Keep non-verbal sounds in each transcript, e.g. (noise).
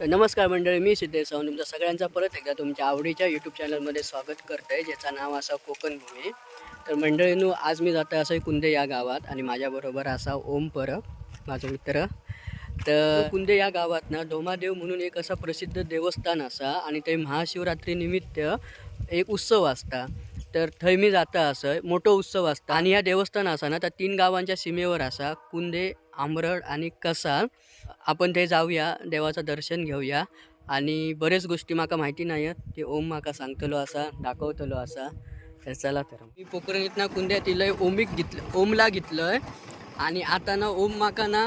तर नमस्कार मंडळी मी सिद्धेश सावंत. तुमचं सगळ्यांचं परत एकदा तुमच्या आवडीच्या यूट्यूब चॅनलमध्ये स्वागत करत आहे ज्याचं नाव असं कोकण भूमी. तर मंडळींनो आज मी जातो असं कुंदे या गावात आणि माझ्याबरोबर असा ओम परब माझा मित्र. तर कुंदे या गावात ना डोमादेव म्हणून एक असा प्रसिद्ध देवस्थान असा आणि ते महाशिवरात्री निमित्त एक उत्सव असता. तर थंय मी जाता असं मोठं उत्सव असता. आणि या देवस्थान असा ना त्या तीन गावांच्या सीमेवर असा कुंदे आमरड आणि कसा आपण ते जाऊया देवाचं दर्शन घेऊया. आणि बरेच गोष्टी माका माहिती नाही आहेत ते ओम माका सांगतलो असा दाखवतलो असा. तर चला तर. मी पोखरणीतनं कुंद्यात इलंय ओमिक घेतलं ओमला घेतलं आणि आता ना ओम माका ना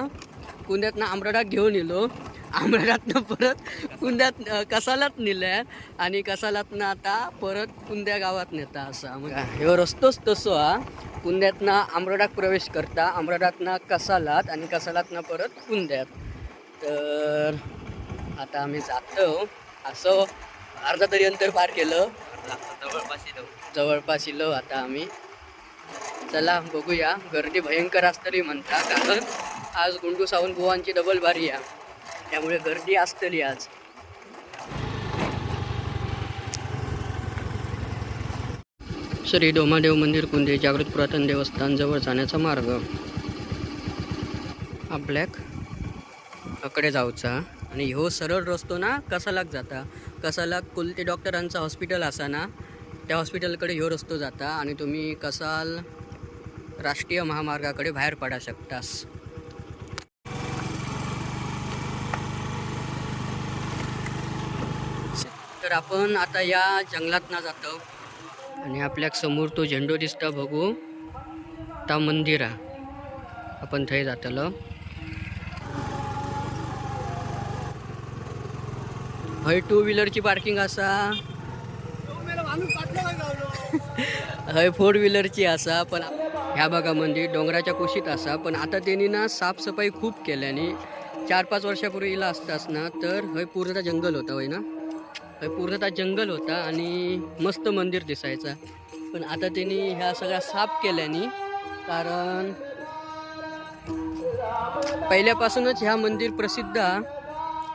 कुंद्यातनं आमरडात घेऊन येलो आमरडातनं परत कुंद्यात कसालात नेलं आणि कसालातनं आता परत कुंद्या गावात नेता असा मग ह्यो रस्तोच तसो हा. कुंद्यातनं आमरडात प्रवेश करता आमरडातनं कसालात आणि कसालातनं परत कुंद्यात तर आता आम्ही जातो. असं अर्धा तरी अंतर पार केलं. जवळपास जवळपास इलो आता आम्ही. चला बघूया. गर्दी भयंकर असतली म्हणता कारण आज गुंडू सावंत बुवांची डबल बारी आहे. त्यामुळे गर्दी असतली आज. श्री डोमादेव मंदिर कुंदे जागृत पुरातन देवस्थान जवळ जाण्याचा मार्ग. हा ब्लॅक अकडे जाऊचा. आणि ह्यो सरळ रस्तो ना कसालाक जाता. कसालाक कुलते डॉक्टरांचा हॉस्पिटल असा ना त्या हॉस्पिटलकडे ह्यो रस्तो जाता. आणि तुम्ही कसाल राष्ट्रीय महामार्गाकडे बाहेर पडा शकतास. तर आपण आता या जंगलात ना जातो. आणि आपल्यासमोर तो झेंडो दिसता बघू. ता मंदिर. हा आपण थंय जातलो. हय टू व्हीलरची पार्किंग असा. हय फोर व्हीलरची असा पण ह्या भागामध्ये डोंगराच्या कुशीत असा पण आता त्यांनी ना साफसफाई खूप केल्याने चार पाच वर्षापूर्वी इला असतास ना तर हय पूर्णतः जंगल होता होय ना? पूर्णतः जंगल होता आणि मस्त मंदिर दिसायचा. पण आता त्यांनी ह्या सगळ्या साफ केल्याने कारण पहिल्यापासूनच ह्या मंदिर प्रसिद्ध.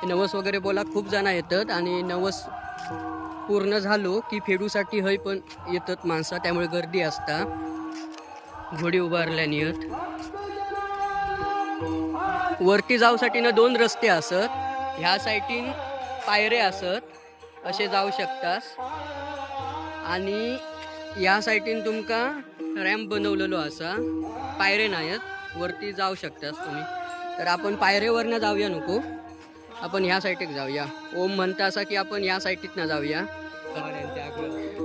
नवस वगैरे बोला खूप जणं येतात आणि नवस पूर्ण झालो की फेडूसाठी हय पण येतात माणसं त्यामुळे गर्दी असता. घोडी उभारल्याने येत. वरती जाऊसाठी ना दोन रस्ते असत. ह्या साईडीन पायरे असत. असे जाऊ शकतास आणि ह्या साईटीन तुमका रॅम्प बनवलेलो असा. पायरे नाहीत वरती जाऊ शकतास तुम्ही. तर आपण पायरेवरनं जाऊया नको. आपण ह्या साईटीक जाऊया. ओम म्हणता असा की आपण ह्या साईडीतनं जाऊया.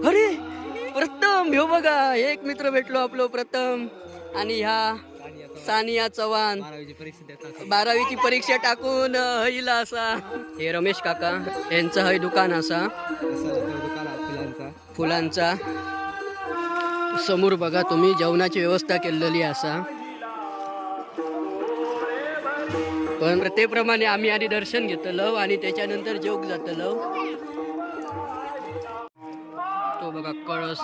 अरे प्रथम ह्यो बघा हे एक मित्र भेटलो आपलो प्रथम. आणि ह्या सानिया चव्हाण. बारावीची परीक्षा टाकून हईला असा. हे रमेश काका यांचं हय दुकान असा. फुलांचा. समोर बघा तुम्ही जेवणाची व्यवस्था केलेली असा. पण प्रत्येप्रमाणे आम्ही आधी दर्शन घेतलं आणि त्याच्यानंतर जेवक जातलो. तो बघा कळस.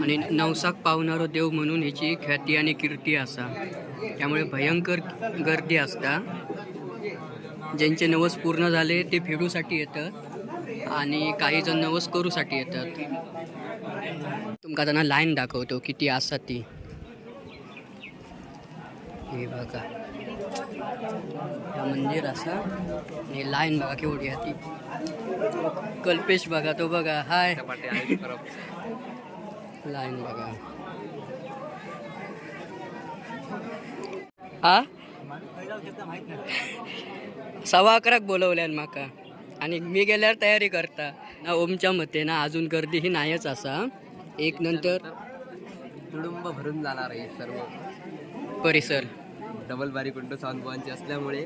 आणि नवसाक पावणारो देव म्हणून ह्याची ख्याती आणि कीर्ती असा त्यामुळे भयंकर गर्दी असता ज्यांचे नवस पूर्ण झाले ते फेडूसाठी येतात आणि काही जण नवस करूसाठी येतात. तुमका त्यांना लाईन दाखवतो किती असतात ती. हे बघा. हा मंदिर असा. आणि लाईन बघा केवढी आहे ती. कल्पेश बघा तो बघा. हाय. लाईन बघा. हा? सव्वा अकराक बोलवल्यान माका. आणि मी गेल्यावर तयारी करता. ना ओमच्या मते ना अजून गर्दी ही नाहीच असा. एक नंतर? तुडुंब भरून जाणार आहे सर्व. परिसर. डबल बारी कुंड सावंतभावांची असल्यामुळे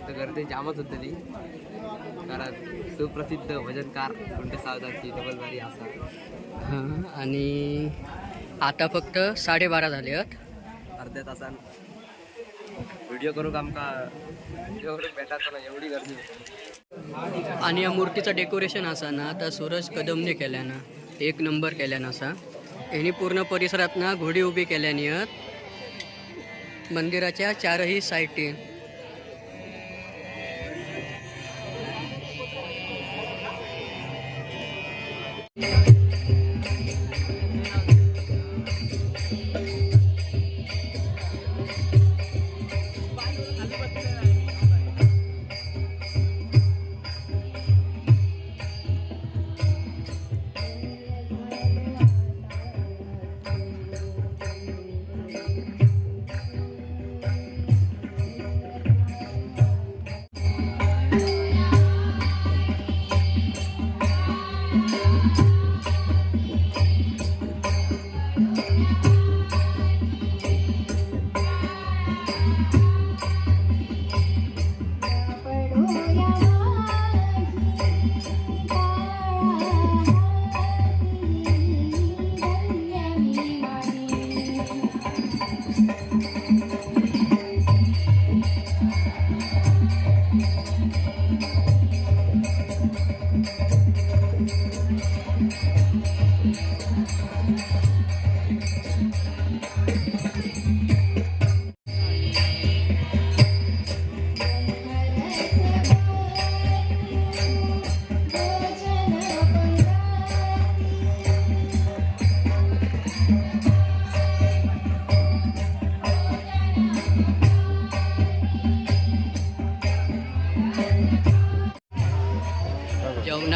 तर गर्दी जामच होतली कारण सुप्रसिद्ध भजनकार कुंड सावधांची डबल बारी असा हां आणि आता फक्त साडेबारा झाले आहेत. अर्ध्या तासान. व्हिडिओ करू का आमका? एवढं भेटायचं ना एवढी गर्दी होती. आणि या मूर्तीचं डेकोरेशन असा ना आता सूरज कदमने केल्यानं एक नंबर केल्यानं असा. यांनी पूर्ण परिसरातना घोडी उभी केल्यानी मंदिराच्या चारही साईटी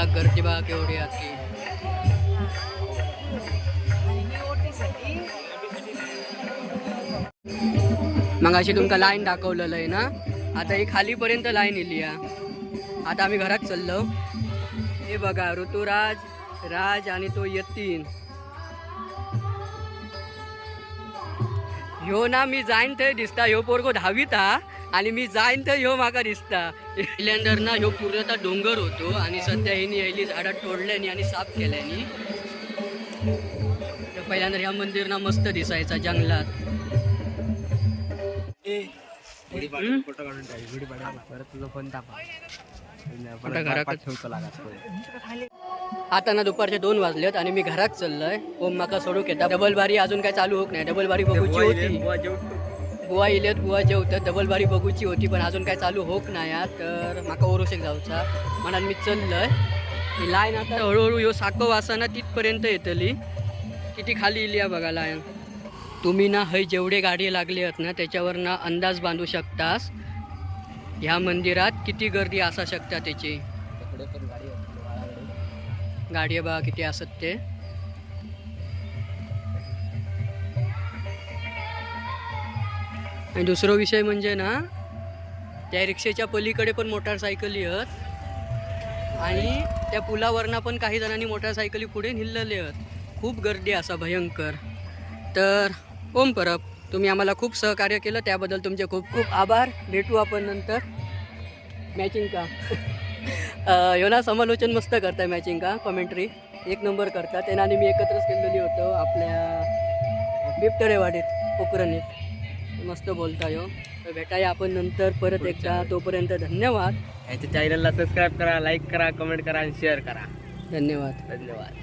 ना गर्दी बा केवढी आहे मग अशी तुमका लाईन दाखवलेलं आहे ना? आता ही खालीपर्यंत लाईन इली आहे आता आम्ही घरात चाललो. हे बघा ऋतुराज राज आणि तो यतीन. ह्यो ना मी जाईन थंय दिसता ह्यो पोरगो दहावीत हा. आणि मी जाईन थंय ह्यो म्हाका दिसता. पहिल्यांदा ना ह्यो पूर्णतः डोंगर होतो आणि सध्या हिनी यायली झाडां तोडल्यानी आणि साफ केल्यानी. तर पहिल्यांदा ह्या मंदिर ना मस्त दिसायचा जंगलात. आता ना दुपारचे दोन वाजलेत आणि मी घरात चाललोय. ओम माका सोडूक येता. डबल बारी अजून काय चालू होत नाही. डबल बारी बघूची होती. बुवा इलेत बुवा जेवतात डबल बारी बघूची होती पण अजून काय चालू होक नाही तर माका ओरोशेक जाऊचा. म्हणून मी चललंय. ही लायन आता हळूहळू ह्यो साखो वासाना तिथपर्यंत येतली. किती खाली इली आहे बघा लायन तुम्ही ना हय जेवढे गाडी लागले आहेत ना त्याच्यावर ना अंदाज बांधू शकतास. ह्या मंदिरात किती गर्दी असा शकता त्याची? गाडी गाडी बघा किती असत ते. आणि दुसरा विषय म्हणजे ना त्या रिक्षेच्या पलीकडे पण मोटारसायकली आहेत. आणि त्या पुलावरनं पण काही जणांनी मोटारसायकली पुढे निघलेले आहेत. खूप गर्दी असा भयंकर. तर ओम परब. तुम्ही आम्हाला खूप सहकार्य केलं त्याबद्दल तुमचे खूप खूप आभार. भेटू आपण नंतर. मॅचिंग का? (laughs) अ, समालोचन मस्त करताय मॅचिंग का? कॉमेंट्री एक नंबर करतात. त्यांना आणि मी एकत्रच केलेली होतो आपल्या बिबटरेवाडीत पोकरणीत मस्त बोलता ह्यो तर भेटाया आपण नंतर परत एकदा. तोपर्यंत धन्यवाद. याच्या चॅनलला सबस्क्राईब करा लाईक करा कमेंट करा आणि शेअर करा. धन्यवाद. धन्यवाद.